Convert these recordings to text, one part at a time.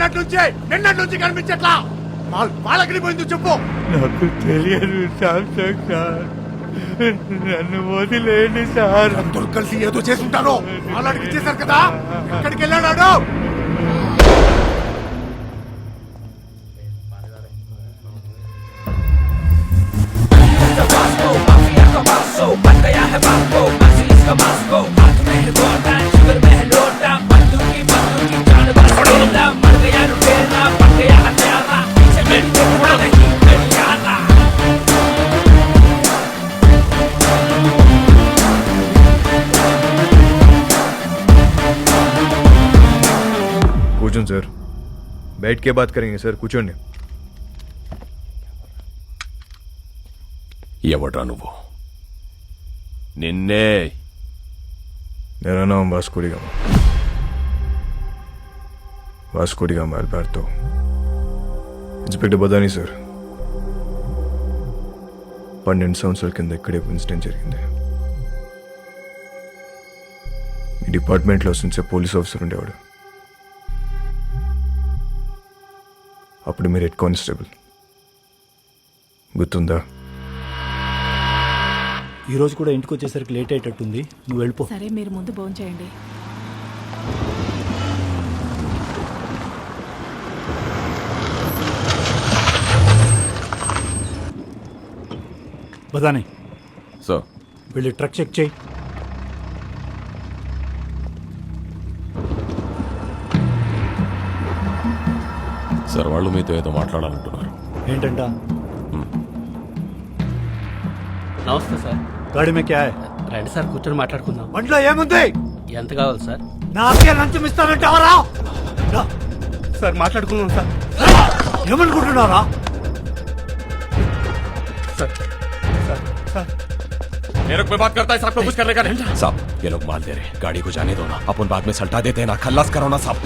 నిన్నటి నుంచే నిన్నటి నుంచి కనిపించట్లా. వాళ్ళ- వాళ్ళకి పోయింది చెప్పు. నాకు తెలియదు సామ్సంగ్ సార్ నన్ను వదిలేండి సార్. అందరూ కలిసి ఏదో చేసి ఉంటారు? వాళ్ళకి ఇచ్చేశారు కదా. ఎక్కడికి వెళ్ళాడు बैठ के बात करेंगे सर కూర్చోండి ఎవడ్రా నువ్వు నిన్నే मेरा नाम Vasco da Gama Vasco da Gama Alberto inspector Badani sir పన్నెండు సంవత్సరాల కింద ఇక్కడే ఇన్సిడెంట్ జరిగింది మీ డిపార్ట్మెంట్లో వస్తుంచే పోలీస్ ఆఫీసర్ ఉండేవాడు అప్పుడు మీరు హెడ్ కానిస్టేబుల్. గుర్తుందా? ఈ రోజు కూడా ఇంటికి వచ్చేసరికి లేట్ అయ్యేటట్టుంది. నువ్వు వెళ్ళిపో. సరే మీరు ముందు భోజనం చేయండి. బదాని. సో వెళ్ళి ట్రక్ చెక్ చేయి. సార్ వాళ్ళు మీతో ఏదో మాట్లాడాలంటున్నారు ఏంటంట నమస్తే సార్ గాడి మే క్యా హై? రండి సార్ కూర్చొని మాట్లాడుకుందాం బండిలో ఏముంది ఎంత కావాలి సార్ నాకే లంచం ఇస్తానంటావరా సార్ మాట్లాడుకుందాం సార్ ఏమనుకుంటున్నారా मेरे को बात करता है साहब को कुछ करने का नहीं साहब ये लोग माल दे रहे गाड़ी को जाने दो ना अपन बाद में सल्टा देते हैं ना खल्लास करो ना साहब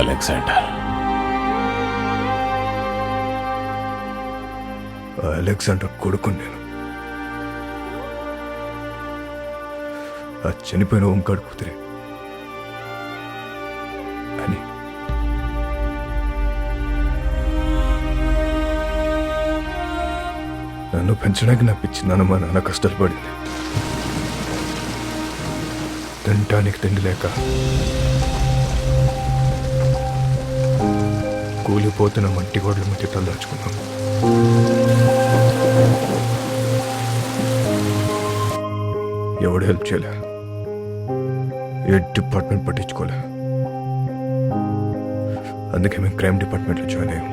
అలెగ్జాండర్. అలెగ్జాండర్ కొడుకుని నేను. ఆ చనిపోయిన ఓంకాడు కూతురే. అని. నన్ను పెంచడానికి నా పిచ్చి నాన్న మా నాన్న కష్టాలు పడింది తినటానికి తిండి లేక కూలిపోతున్న మట్టి గోడల మధ్య తలదాచుకున్నాం ఎవడు హెల్ప్ చేయలే? ఏ డిపార్ట్మెంట్ పట్టించుకోలే? అందుకే మేము క్రైమ్ డిపార్ట్మెంట్లో జాయిన్ అయ్యాం.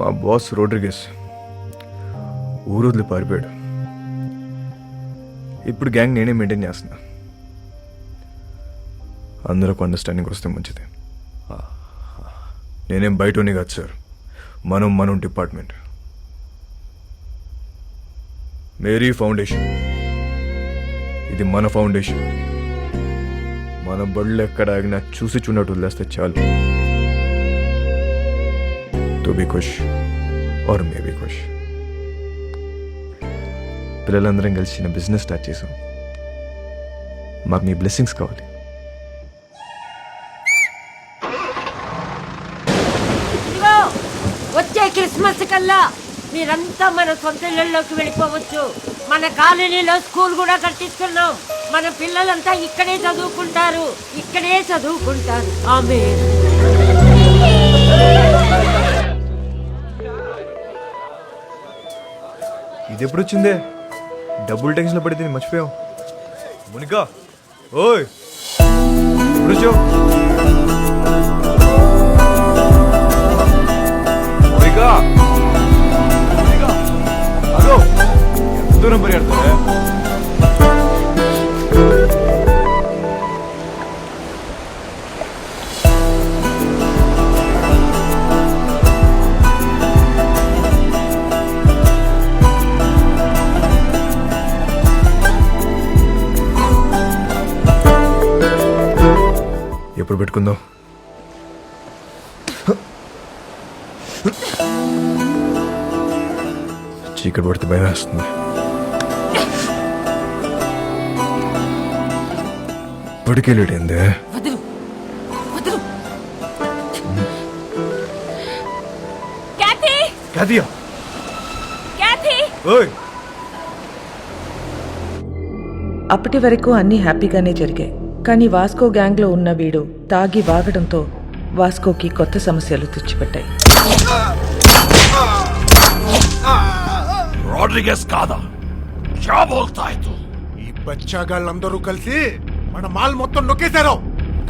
మా బాస్ రోడ్రిగేస్ ఊరొదిలి పారిపోయాడు. ఇప్పుడు గ్యాంగ్ నేనే మెయింటైన్ చేస్తున్నా. అందరూ అండర్స్టాండింగ్ వస్తే మంచిది. నేనేం బయటని కాదు సార్. మనం మనం డిపార్ట్మెంట్. Mary foundation. ఇది మన ఫౌండేషన్. మన బళ్ళు ఎక్కడ ఆగినా చూసి చూడట్టు వదిలేస్తే చాలు. తో బి ఖుష్ ఆర్ మే బి ఖుష్ పిల్లలందరం కలిసి చిన్న బిజినెస్ స్టార్ట్ చేసాం. మాకు మీ బ్లెస్సింగ్స్ కావాలి. వచ్చే క్రిస్మస్ కల్లా మీరంతా మన సొంత ఇళ్ళలోకి వెళ్ళిపోవచ్చు. మన కాలనీలో స్కూల్ కూడా కట్టిస్తున్నాం. మన పిల్లలంతా ఇక్కడే చదువుకుంటారు. ఇక్కడే చదువుకుంటారు. ఆమె ఇది ఎప్పుడు వచ్చిందే డబ్బులు టెన్షన్లో పడితే నేను మర్చిపోయావు. మునికా ఓయ్ ఎప్పుడు వచ్చావు హలో ఎంత దూరం పరిగెడతావే ఎప్పుడు పెట్టుకుందాం? చీకటి పడితే భయం వేస్తుంది. ఇప్పటికే ఓయ్! అప్పటి వరకు అన్నీ హ్యాపీగానే జరిగాయి. కానీ వాస్కో గ్యాంగ్లో ఉన్న వీడు తాగి వాగడంతో వాస్కోకి కొత్త సమస్యలు తెచ్చిపెట్టాయి. రాడ్రిగస్ కాదా? ఈ బచ్చాగాళ్ళందరూ కలిసి మన మాల్ మొత్తం నొక్కేశారు.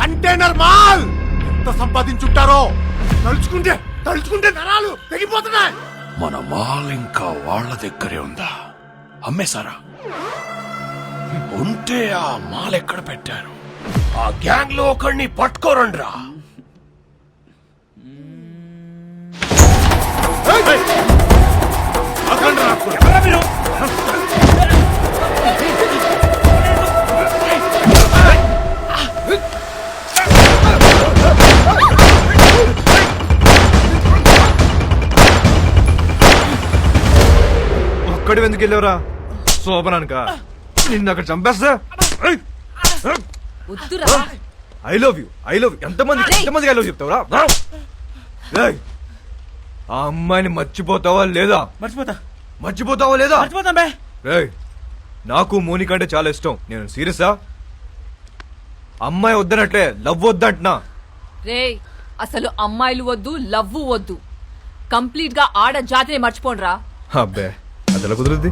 Container mall! ఎంత సంపాదించుంటారో! తలుచుకుంటే తలుచుకుంటే నరాలు తెగిపోతున్నాయి! మన మాల్ ఇంకా వాళ్ళ దగ్గరే ఉందా? అమ్మేశారా? ఉంటే ఆ మాల్ ఎక్కడ పెట్టారు? ఆ గ్యాంగ్లో ఒకడిని పట్టుకోరండ్రా. ఒక్కడి ఎందుకు వెళ్ళావురా? శోభనానిక? నిన్ను అక్కడ చంపేస్తా వద్దురా. I love you I love you ఎంతమంది ఎంతమందికి ఐ లవ్ చెప్తావురా? ఏయ్, ఆ అమ్మాయిని మర్చిపోతావా లేదా? మర్చిపోతా. మర్చిపోతావా లేదా? మర్చిపోతాం బే. రేయ్ నాకు మోనిక అంటే చాలా ఇష్టం. నేను సీరియసా? అమ్మాయి వద్దనట్లే లవ్ వద్దంటున్నా. రేయ్ అసలు అమ్మాయిలు వద్దు లవ్వు వద్దు. కంప్లీట్గా ఆడ జాతిని మర్చిపోండ్రా. అబ్బే అది ఎలా కుదురుద్ది?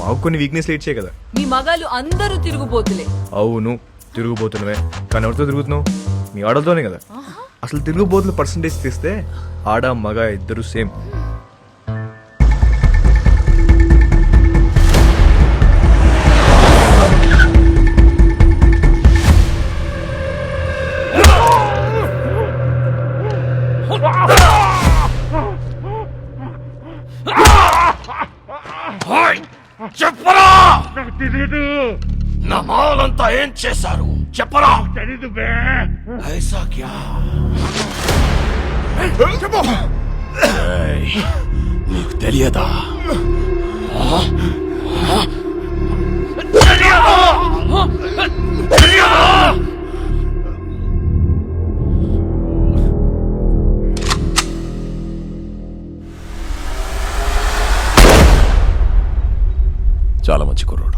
మాకు కొన్ని వీక్నెస్ లేట్ చేయ కదా. మీ మగాళ్ళు అందరూ తిరుగుబోతులే అవును. తిరుగుబోతున్నవే. కానీ ఎవరితో తిరుగుతున్నావు? మీ ఆడలతోనే కదా. అసలు తిరుగుబోతుల పర్సంటేజ్ తీస్తే ఆడ మగ ఇద్దరు సేమ్! చెప్పరా! నా మాల్ అంతా ఏం చేశారు? చెప్పరా? ఐసా క్యా చెప్పు. ఏయ్, నీకు? తెలియదా? చాలా మంచి కుర్రోడు.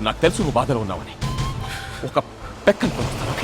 నాకు తెలుసు నువ్వు బాధలో ఉన్నావని. ఒక పెక్కను కొనుస్తాను